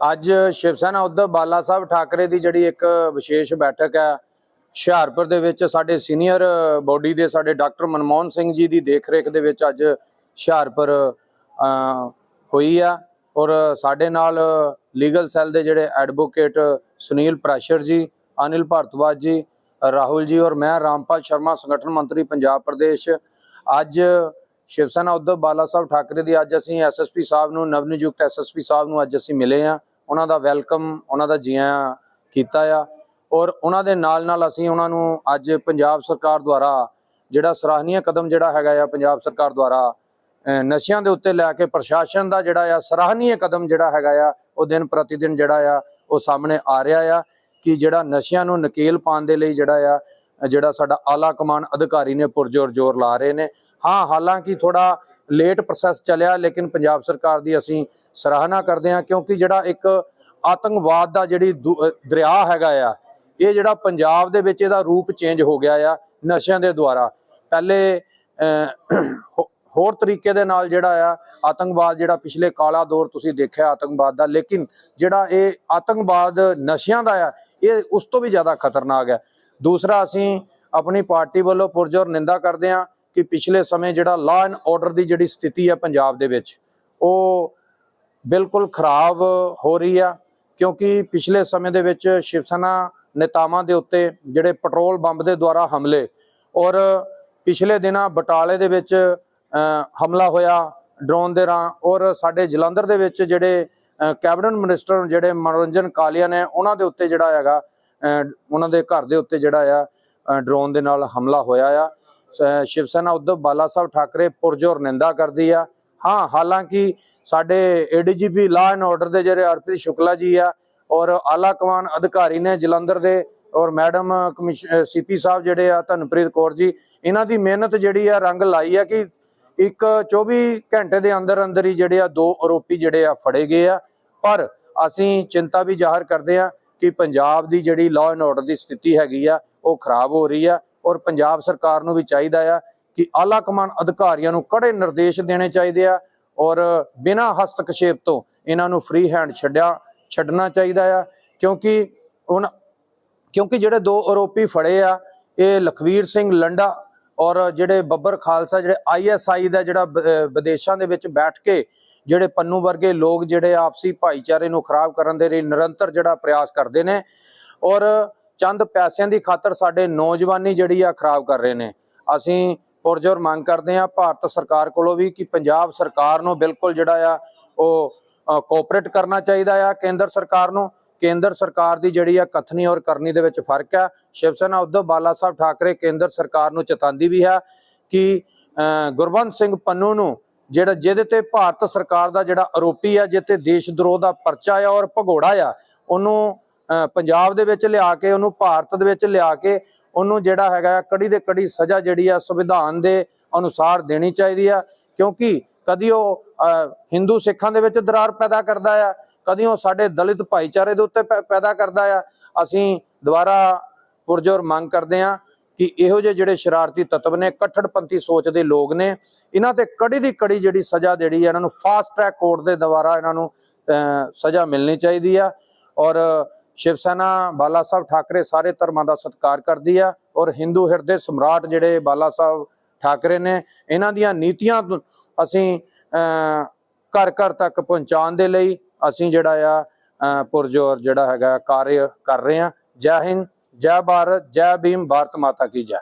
ਅੱਜ ਸ਼ਿਵ ਸੈਨਾ ਉद्धਵ ਬਾਲਾ ਸਾਹਿਬ ਠਾਕਰੇ ਦੀ ਜਿਹੜੀ ਇੱਕ ਵਿਸ਼ੇਸ਼ ਬੈਠਕ ਹੈ, ਹੁਸ਼ਿਆਰਪੁਰ ਦੇ ਵਿੱਚ ਸਾਡੇ ਸੀਨੀਅਰ ਬੋਡੀ ਦੇ ਸਾਡੇ ਡਾਕਟਰ ਮਨਮੋਹਨ ਸਿੰਘ ਜੀ ਦੀ ਦੇਖਰੇਖ ਦੇ ਵਿੱਚ ਅੱਜ ਹੁਸ਼ਿਆਰਪੁਰ ਹੋਈ ਆ ਔਰ ਸਾਡੇ ਨਾਲ ਲੀਗਲ ਸੈੱਲ ਦੇ ਜਿਹੜੇ ਐਡਵੋਕੇਟ ਸੁਨੀਲ ਪ੍ਰੈਸ਼ਰ ਜੀ, ਅਨਿਲ ਭਾਰਤਵਾਜ ਜੀ, ਰਾਹੁਲ ਜੀ ਔਰ ਮੈਂ ਰਾਮਪਾਲ ਸ਼ਰਮਾ, ਸੰਗਠਨ ਮੰਤਰੀ ਪੰਜਾਬ ਪ੍ਰਦੇਸ਼। ਅੱਜ ਸ਼ਿਵ ਸੈਨਾ ਉਧਵ ਬਾਲਾ ਸਾਹਿਬ ਠਾਕਰੇ ਦੀ ਅੱਜ ਅਸੀਂ ਐਸਐਸਪੀ ਸਾਹਿਬ ਨੂੰ ਨਵ ਨਿਯੁਕਤ ਐਸਐਸਪੀ ਸਾਹਿਬ ਨੂੰ ਅੱਜ ਅਸੀਂ ਮਿਲੇ ਆ ਉਹਨਾਂ ਦਾ ਵੈਲਕਮ, ਉਹਨਾਂ ਦਾ ਜੀ ਆਇਆਂ ਕੀਤਾ ਆ। ਔਰ ਉਹਨਾਂ ਦੇ ਨਾਲ ਨਾਲ ਅਸੀਂ ਉਹਨਾਂ ਨੂੰ ਅੱਜ ਪੰਜਾਬ ਸਰਕਾਰ ਦੁਆਰਾ ਜਿਹੜਾ ਸਰਾਹਨੀय ਕਦਮ ਜਿਹੜਾ ਹੈਗਾ ਆ, ਪੰਜਾਬ ਸਰਕਾਰ ਦੁਆਰਾ ਨਸ਼ਿਆਂ ਦੇ ਉੱਤੇ ਲੈ ਕੇ ਪ੍ਰਸ਼ਾਸਨ ਦਾ ਜਿਹੜਾ ਆ, ਸਰਾਹਨੀਏ ਕਦਮ ਜਿਹੜਾ ਹੈਗਾ ਆ, ਉਹ ਦਿਨ ਪ੍ਰਤੀ ਦਿਨ ਜਿਹੜਾ ਆ, ਉਹ ਸਾਹਮਣੇ ਆ ਰਿਹਾ ਆ ਕਿ ਜਿਹੜਾ ਨਸ਼ਿਆਂ ਨੂੰ ਨਕੇਲ ਪਾਉਣ ਦੇ ਲਈ ਜਿਹੜਾ ਆ ਜਿਹੜਾ ਸਾਡਾ ਆਲਾ ਕਮਾਨ ਅਧਿਕਾਰੀ ਨੇ ਪੁਰਜੋਰ ਜ਼ੋਰ ਲਾ ਰਹੇ ਨੇ। ਹਾਂ, ਹਾਲਾਂਕਿ ਥੋੜਾ ਲੇਟ ਪ੍ਰੋਸੈਸ ਚੱਲਿਆ, ਲੇਕਿਨ ਪੰਜਾਬ ਸਰਕਾਰ ਦੀ ਅਸੀਂ ਸਰਾਹਨਾ ਕਰਦੇ ਹਾਂ, ਕਿਉਂਕਿ ਜਿਹੜਾ ਇੱਕ ਆਤੰਕਵਾਦ ਦਾ ਜਿਹੜੀ ਦੁ- ਦਰਿਆ ਹੈਗਾ ਆ, ਇਹ ਜਿਹੜਾ ਪੰਜਾਬ ਦੇ ਵਿੱਚ ਇਹਦਾ ਰੂਪ ਚੇਂਜ ਹੋ ਗਿਆ ਆ ਨਸ਼ਿਆਂ ਦੇ ਦੁਆਰਾ। ਪਹਿਲੇ ਹੋ- ਹੋਰ ਤਰੀਕੇ ਦੇ ਨਾਲ ਜਿਹੜਾ ਆ ਆਤੰਕਵਾਦ ਜਿਹੜਾ ਪਿਛਲੇ ਕਾਲਾ ਦੌਰ ਤੁਸੀਂ ਦੇਖਿਆ ਆਤੰਕਵਾਦ ਦਾ, ਲੇਕਿਨ ਜਿਹੜਾ ਇਹ ਆਤੰਕਵਾਦ ਨਸ਼ਿਆਂ ਦਾ ਆ, ਇਹ ਉਸ ਤੋਂ ਵੀ ਜ਼ਿਆਦਾ ਖਤਰਨਾਕ ਹੈ ਦੂਸਰਾ ਅਸੀਂ ਆਪਣੀ ਪਾਰਟੀ ਵੱਲੋਂ ਪੁਰਜੋਰ ਨਿੰਦਾ ਕਰਦੇ ਹਾਂ ਕਿ ਪਿਛਲੇ ਸਮੇਂ ਜਿਹੜਾ ਲਾਅ ਐਂਡ ਆਰਡਰ ਦੀ ਜਿਹੜੀ ਸਥਿਤੀ ਹੈ ਪੰਜਾਬ ਦੇ ਵਿੱਚ, ਉਹ ਬਿਲਕੁਲ ਖਰਾਬ ਹੋ ਰਹੀ ਆ, ਕਿਉਂਕਿ ਪਿਛਲੇ ਸਮੇਂ ਦੇ ਵਿੱਚ ਸ਼ਿਵ ਸੈਨਾ ਨੇਤਾਵਾਂ ਦੇ ਉੱਤੇ ਜਿਹੜੇ ਪੈਟਰੋਲ ਬੰਬ ਦੇ ਦੁਆਰਾ ਹਮਲੇ ਔਰ ਪਿਛਲੇ ਦਿਨਾਂ ਬਟਾਲੇ ਦੇ ਵਿੱਚ ਹਮਲਾ ਹੋਇਆ ਡਰੋਨ ਦੇ ਰਾਂ ਔਰ ਸਾਡੇ ਜਲੰਧਰ ਦੇ ਵਿੱਚ ਜਿਹੜੇ ਕੈਬਨਿਟ ਮਿਨਿਸਟਰ ਜਿਹੜੇ ਮਨੋਰੰਜਨ ਕਾਲੀਆ ਨੇ ਉਹਨਾਂ ਦੇ ਉੱਤੇ ਜਿਹੜਾ ਹੈਗਾ ਉਹਨਾਂ ਦੇ ਘਰ ਦੇ ਉੱਤੇ ਜਿਹੜਾ ਆ ਡਰੋਨ ਦੇ ਨਾਲ ਹਮਲਾ ਹੋਇਆ ਆ। ਸ਼ਿਵ ਸੈਨਾ ਉद्धਵ ਬਾਲਾ ਸਾਹਿਬ ਠਾਕਰੇ ਪੁਰਜੋਰ ਨਿੰਦਾ ਕਰਦੀ ਆ। ਹਾਂ, ਹਾਲਾਂਕਿ ਸਾਡੇ ਏਡੀਜੀਪੀ ਲਾਅ ਐਂਡ ਆਰਡਰ ਦੇ ਜਿਹੜੇ ਅਰਪਿਤ ਸ਼ੁਕਲਾ ਜੀ ਆ ਔਰ ਆਲਾ ਕਮਾਨ ਅਧਿਕਾਰੀ ਨੇ ਜਲੰਧਰ ਦੇ ਔਰ ਮੈਡਮ ਸੀਪੀ ਸਾਹਿਬ ਜਿਹੜੇ ਆ, ਧਨਪ੍ਰੀਤ ਕੌਰ ਜੀ, ਇਹਨਾਂ ਦੀ ਮਿਹਨਤ ਜਿਹੜੀ ਆ, ਰੰਗ ਲਾਈ ਆ ਕਿ ਇੱਕ 24 ਘੰਟੇ ਦੇ ਅੰਦਰ ਅੰਦਰ ਹੀ ਜਿਹੜੇ ਆ, ਦੋ ਆਰੋਪੀ ਜਿਹੜੇ ਆ, ਫੜੇ ਗਏ ਆ। ਪਰ ਅਸੀਂ ਚਿੰਤਾ ਵੀ ਜ਼ਾਹਰ ਕਰਦੇ ਆ ਕਿ ਪੰਜਾਬ ਦੀ ਜਿਹੜੀ ਲਾਅ ਐਂਡ ਆਰਡਰ ਦੀ ਸਥਿਤੀ ਹੈਗੀ ਆ, ਉਹ ਖਰਾਬ ਹੋ ਰਹੀ ਆ ਔਰ ਪੰਜਾਬ ਸਰਕਾਰ ਨੂੰ ਵੀ ਚਾਹੀਦਾ ਆ ਕਿ ਆਲਾ ਕਮਾਨ ਅਧਿਕਾਰੀਆਂ ਨੂੰ ਕੜੇ ਨਿਰਦੇਸ਼ ਦੇਣੇ ਚਾਹੀਦੇ ਆ ਔਰ ਬਿਨਾਂ ਹਸਤਕਸ਼ੇਪ ਤੋਂ ਇਹਨਾਂ ਨੂੰ ਫ੍ਰੀ ਹੈਂਡ ਛੱਡਿਆ, ਛੱਡਣਾ ਚਾਹੀਦਾ ਆ। ਕਿਉਂਕਿ ਹੁਣ, ਕਿਉਂਕਿ ਜਿਹੜੇ ਦੋ ਆਰੋਪੀ ਫੜੇ ਆ, ਇਹ ਲਖਵੀਰ ਸਿੰਘ ਲੰਡਾ ਔਰ ਜਿਹੜੇ ਬੱਬਰ ਖਾਲਸਾ, ਜਿਹੜੇ ਆਈਐਸਆਈ ਦਾ ਜਿਹੜਾ ਵਿਦੇਸ਼ਾਂ ਦੇ ਵਿੱਚ ਬੈਠ ਕੇ ਜਿਹੜੇ ਪੰਨੂ ਵਰਗੇ ਲੋਕ ਜਿਹੜੇ ਆਪਸੀ ਭਾਈਚਾਰੇ ਨੂੰ ਖਰਾਬ ਕਰਨ ਦੇ ਲਈ ਨਿਰੰਤਰ ਜਿਹੜਾ ਪ੍ਰਯਾਸ ਕਰਦੇ ਨੇ ਔਰ ਚੰਦ ਪੈਸਿਆਂ ਦੀ ਖਾਤਰ ਸਾਡੇ ਨੌਜਵਾਨੀ ਜਿਹੜੀ ਆ ਖਰਾਬ ਕਰ ਰਹੇ ਨੇ। ਅਸੀਂ ਪੁਰਜੋਰ ਮੰਗ ਕਰਦੇ ਆ ਭਾਰਤ ਸਰਕਾਰ ਕੋਲੋਂ ਵੀ ਕਿ ਪੰਜਾਬ ਸਰਕਾਰ ਨੂੰ ਬਿਲਕੁਲ ਜਿਹੜਾ ਆ ਉਹ ਕੋਆਪਰੇਟ ਕਰਨਾ ਚਾਹੀਦਾ ਆ, ਕੇਂਦਰ ਸਰਕਾਰ ਨੂੰ ਕੇਂਦਰ ਸਰਕਾਰ ਦੀ ਜਿਹੜੀ ਆ ਕਥਨੀ ਔਰ ਕਰਨੀ ਦੇ ਵਿੱਚ ਫ਼ਰਕ ਹੈ। ਸ਼ਿਵ ਸੈਨਾ ਉद्धਵ ਬਾਲਾ ਸਾਹਿਬ ਠਾਕਰੇ ਕੇਂਦਰ ਸਰਕਾਰ ਨੂੰ ਚੇਤਾਉਂਦੀ ਵੀ ਹੈ ਕਿ ਅਹ, ਸਿੰਘ ਪੰਨੂ ਨੂੰ ਜਿਹੜਾ ਜਿਹਦੇ ਤੇ ਭਾਰਤ ਸਰਕਾਰ ਦਾ ਜਿਹੜਾ ਆਰੋਪੀ ਆ ਜਿੱਤੇ ਦੇਸ਼ ਦਰੋਹ ਦਾ ਪਰਚਾ ਆ ਔਰ ਭਗੋੜਾ ਆ ਉਹਨੂੰ ਪੰਜਾਬ ਦੇ ਵਿੱਚ ਲਿਆ ਕੇ ਉਹਨੂੰ ਭਾਰਤ ਦੇ ਵਿੱਚ ਲਿਆ ਕੇ ਉਹਨੂੰ ਜਿਹੜਾ ਹੈਗਾ ਆ, ਕੜੀ ਦੇ ਕੜੀ ਸਜ਼ਾ ਜਿਹੜੀ ਆ ਸੰਵਿਧਾਨ ਦੇ ਅਨੁਸਾਰ ਦੇਣੀ ਚਾਹੀਦੀ ਆ। ਕਿਉਂਕਿ ਕਦੀ ਉਹ ਹਿੰਦੂ ਸਿੱਖਾਂ ਦੇ ਵਿੱਚ ਦਰਾਰ ਪੈਦਾ ਕਰਦਾ ਆ ਕਦੀ ਉਹ ਸਾਡੇ ਦਲਿਤ ਭਾਈਚਾਰੇ ਦੇ ਉੱਤੇ ਪੈ- ਪੈਦਾ ਕਰਦਾ ਆ, ਅਸੀਂ ਦੁਬਾਰਾ ਪੁਰਜੋਰ ਮੰਗ ਕਰਦੇ ਆ ਕਿ ਇਹੋ ਜਿਹੇ ਜਿਹੜੇ ਸ਼ਰਾਰਤੀ ਤੱਤਵ ਨੇ ਕੱਟੜਪੰਥੀ ਸੋਚ ਦੇ ਲੋਕ ਨੇ, ਇਹਨਾਂ ਤੇ ਕੜੀ ਦੀ ਕੜੀ ਜਿਹੜੀ ਸਜ਼ਾ ਜਿਹੜੀ ਹੈ ਇਹਨਾਂ ਨੂੰ ਫਾਸਟ ਟਰੈਕ ਕੋਰਟ ਦੇ ਦੁਆਰਾ ਇਹਨਾਂ ਨੂੰ ਸਜ਼ਾ ਮਿਲਣੀ ਚਾਹੀਦੀ ਆ ਔਰ ਸ਼ਿਵ ਸੈਨਾ ਬਾਲਾ ਸਾਹਿਬ ਠਾਕਰੇ ਸਾਰੇ ਧਰਮਾਂ ਦਾ ਸਤਿਕਾਰ ਕਰਦੀ ਆ ਔਰ ਹਿੰਦੂ ਹਿਰਦੇ ਸਮਰਾਟ ਜਿਹੜੇ ਬਾਲਾ ਸਾਹਿਬ ਠਾਕਰੇ ਨੇ, ਇਹਨਾਂ ਦੀਆਂ ਨੀਤੀਆਂ ਅਸੀਂ ਘਰ ਘਰ ਤੱਕ ਪਹੁੰਚਾਉਣ ਦੇ ਲਈ ਅਸੀਂ ਜਿਹੜਾ ਆ ਪੁਰਜੋਰ ਜਿਹੜਾ ਹੈਗਾ ਕਾਰਜ ਕਰ ਰਹੇ ਹਾਂ। ਜੈ ਹਿੰਦ, ਜੈ ਭਾਰਤ, ਜੈ ਭੀਮ, ਭਾਰਤ ਮਾਤਾ ਕੀ ਜੈ।